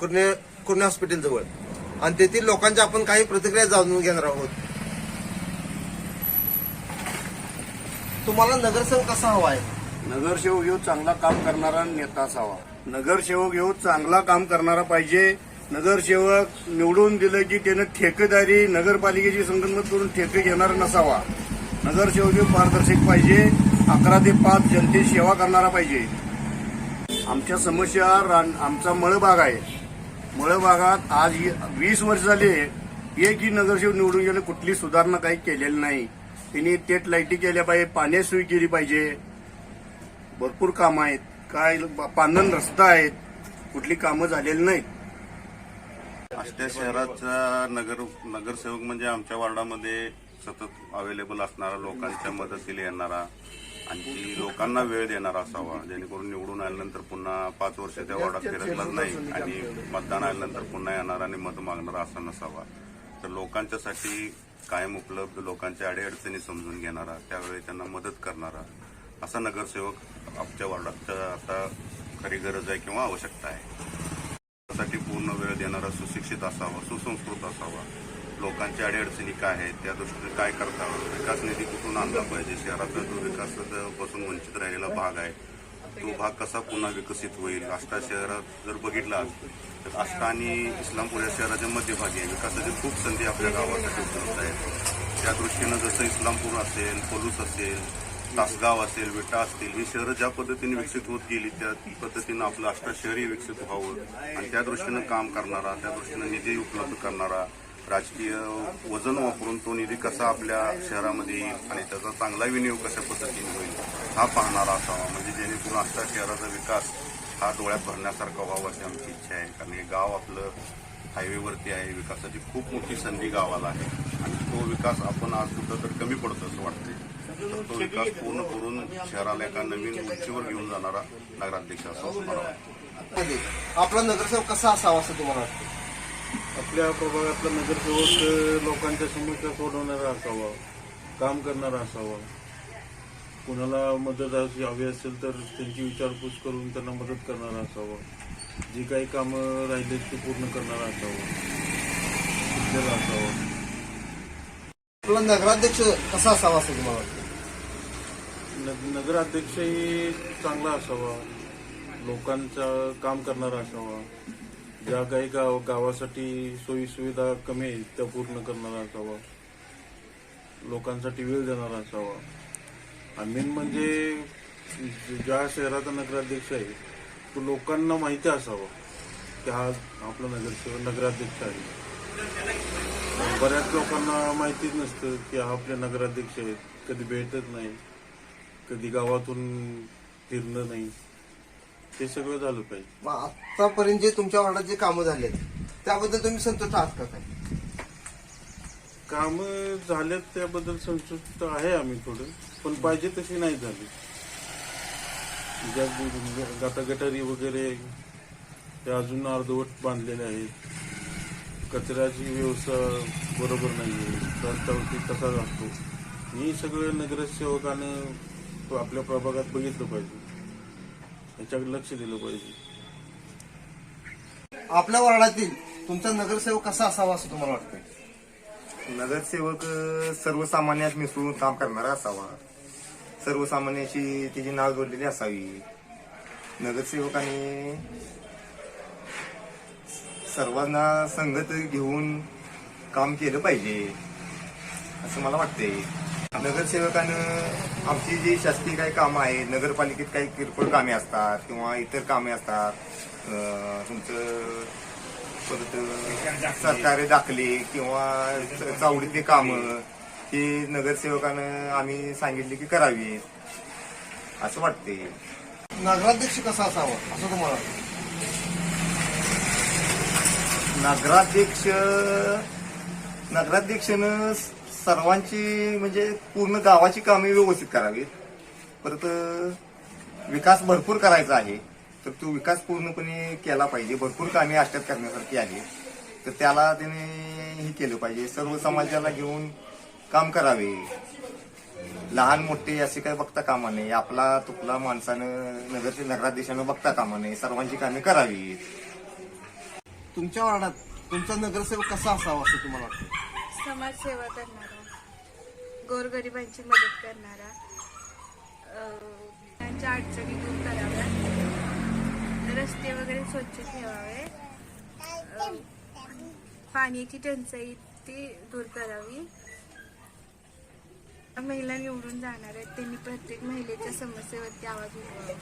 Kurne Kurne hospital जवळ आणि तेथील लोकांच्या आपण काही प्रतिक्रिया जाणून घेणार आहोत. तुम्हाला नगरसेवक कसा हवा आहे? नगरसेवक येऊ चांगला काम करणारा नेता असावा. नगरसेवक येऊ चांगला काम करणारा पाहिजे. नगरसेवक निवडून दिलं की त्यानं ठेकेदारी नगरपालिकेची संगणमत करून ठेके घेणारा नसावा. नगरसेवक येऊ पारदर्शक पाहिजे. अकरा ते पाच जनतेची सेवा करणारा पाहिजे. आमच्या समस्या रान- आमचा मळभाग आहे. मळभागात आज वीस वर्ष झाले एकही नगरसेवक निवडून गेले कुठली सुधारणा काही केलेली नाही. त्यांनी तेट लाईटी केल्या पाहिजे पाण्या सोय केली पाहिजे. भरपूर कामं आहेत. काय पांधन रस्ता आहेत. कुठली कामं झालेली नाहीत. आष्ट्या शहराचा नगर नगरसेवक म्हणजे आमच्या वार्डामध्ये सतत अवेलेबल असणारा लोकांच्या मदतीला येणारा आणखी लोकांना वेळ देणारा असावा. जेणेकरून निवडून आल्यानंतर पुन्हा पाच वर्ष त्या वार्डात फिरकलाच नाही आणि मतदान आल्यानंतर पुन्हा येणारा आणि मत मागणारा असा नसावा. तर लोकांच्यासाठी कायम उपलब्ध लोकांच्या अडीअडचणी समजून घेणारा त्यावेळी त्यांना मदत करणारा असा नगरसेवक आमच्या वार्डात आता खरी गरज आहे किंवा आवश्यकता आहे. त्यासाठी पूर्ण वेळ देणारा सुशिक्षित असावा सुसंस्कृत असावा. लोकांच्या अडीअडचणी काय आहेत त्या दृष्टीने काय करता? विकास निधी कुठून आणला पाहिजे? शहराचा जो विकासापासून वंचित राहिलेला भाग आहे तो भाग कसा पुन्हा विकसित होईल? आष्टा शहरात जर बघितला तर आष्टा आणि इस्लामपूर या शहराच्या मध्यभागी आहे. विकासाची खूप संधी आपल्या गावासाठी उपलब्ध आहेत त्या दृष्टीनं जसं इस्लामपूर असेल पलूस असेल तासगाव असेल विटा असतील ही शहरं ज्या पद्धतीने विकसित होत गेली त्या पद्धतीनं आपलं आष्टा शहरही विकसित व्हावं. आणि त्या दृष्टीनं काम करणारा त्या दृष्टीनं निधी उपलब्ध करणारा राजकीय वजन वापरून तो निधी कसा आपल्या शहरामध्ये येईल आणि त्याचा चांगला विनियोग कशा पद्धतीने होईल हा पाहणारा असावा. म्हणजे जेणेकरून आष्टा शहराचा विकास हा डोळ्यात भरण्यासारखा व्हावा अशी आमची इच्छा आहे. कारण हे गाव आपलं हायवेवरती आहे. विकासाची खूप मोठी संधी गावाला आहे. आणि तो विकास आपण आज कुठं तर कमी पडतो असं वाटतंय. तर तो विकास पूर्ण करून शहराला एका नवीन उंचीवर घेऊन जाणारा नगराध्यक्ष असा मला वाटतं आपला नगरसेवक कसा असावा असं तुम्हाला वाटतं? आपल्या प्रभागातला नगरसेवक लोकांच्या समस्या सोडवणारा असावा काम करणारा असावा. कुणाला मदत हवी असेल तर त्यांची विचारपूस करून त्यांना मदत करणारा असावा. जी काही कामं राहिली ती पूर्ण करणारा असावा. शिकलेला असावा. आपला नगराध्यक्ष कसा असावा असं तुम्हाला वाटतं? नग नगराध्यक्षही चांगला असावा. लोकांचा काम करणारा असावा. ज्या काही गाव गावासाठी सोयी सुविधा कमी आहेत त्या पूर्ण करणारा असावा. लोकांसाठी वेळ देणारा असावा. आणि मेन म्हणजे ज्या शहराचा नगराध्यक्ष आहे तो लोकांना माहिती असावा की हा आपला नगर नगराध्यक्ष आहे. बऱ्याच लोकांना माहितीच नसतं की हा आपले नगराध्यक्ष आहेत. कधी भेटत नाही कधी गावातून फिरणं नाही. ते सगळं झालं पाहिजे. मग आतापर्यंत जे तुमच्या वार्डात जे कामं झालेत त्याबद्दल तुम्ही संतुष्ट आहात का काय काम झाल्यात त्याबद्दल संतुष्ट आहे आम्ही थोडं पण पाहिजे तशी नाही झाली. ज्या गटा गटारी वगैरे त्या अजून अर्धवट बांधलेल्या आहेत. कचऱ्याची व्यवस्था बरोबर नाही आहे रस्त्यावरती कसा असतो ही सगळं नगरसेवकानं तो आपल्या प्रभागात बघितलं पाहिजे. याच्याकडे लक्ष दिलं पाहिजे. आपल्या वार्डातील तुमचा नगरसेवक कसा असावा असं तुम्हाला वाटतं नगरसेवक सर्वसामान्यात मिसळून काम करणारा असावा. सर्वसामान्याची तिची नाव जोडलेली असावी. नगरसेवकाने सर्वांना संगत घेऊन काम केलं पाहिजे असं मला वाटते नगरसेवकानं आमची जी शासकीय काही कामं आहेत नगरपालिकेत काही किरकोळ कामे असतात किंवा इतर कामे असतात तुमचं परत सरकारी दाखले किंवा चावडीतली कामं ही नगरसेवकानं आम्ही सांगितले की करावी असं वाटते नगराध्यक्ष कसा असावा असं तुम्हाला नगराध्यक्ष नगराध्यक्षानं सर्वांची म्हणजे पूर्ण गावाची कामे व्यवस्थित करावीत परत विकास भरपूर करायचा आहे. तर तो विकास पूर्णपणे केला पाहिजे. भरपूर कामे अष्टात करण्यासारखी आहे. तर त्याला त्याने हे केलं पाहिजे. सर्व समाजाला घेऊन काम करावे. लहान मोठे असे काही बघता कामा नये. आपला तुपला माणसानं नगर नगराध्यक्षानं बघता कामा नये. सर्वांची कामे करावीत. तुमच्या वार्डात तुमचा नगरसेवक कसा असावा असं तुम्हाला वाटतं? समाजसेवा करणारा गोरगरिबांची मदत करणारा त्यांच्या अडचणी दूर कराव्या रस्ते वगैरे स्वच्छ ठेवावे पाण्याची टंचाई ती दूर करावी. महिला निवडून जाणार आहेत त्यांनी प्रत्येक महिलेच्या समस्येवरती आवाज उठवावा.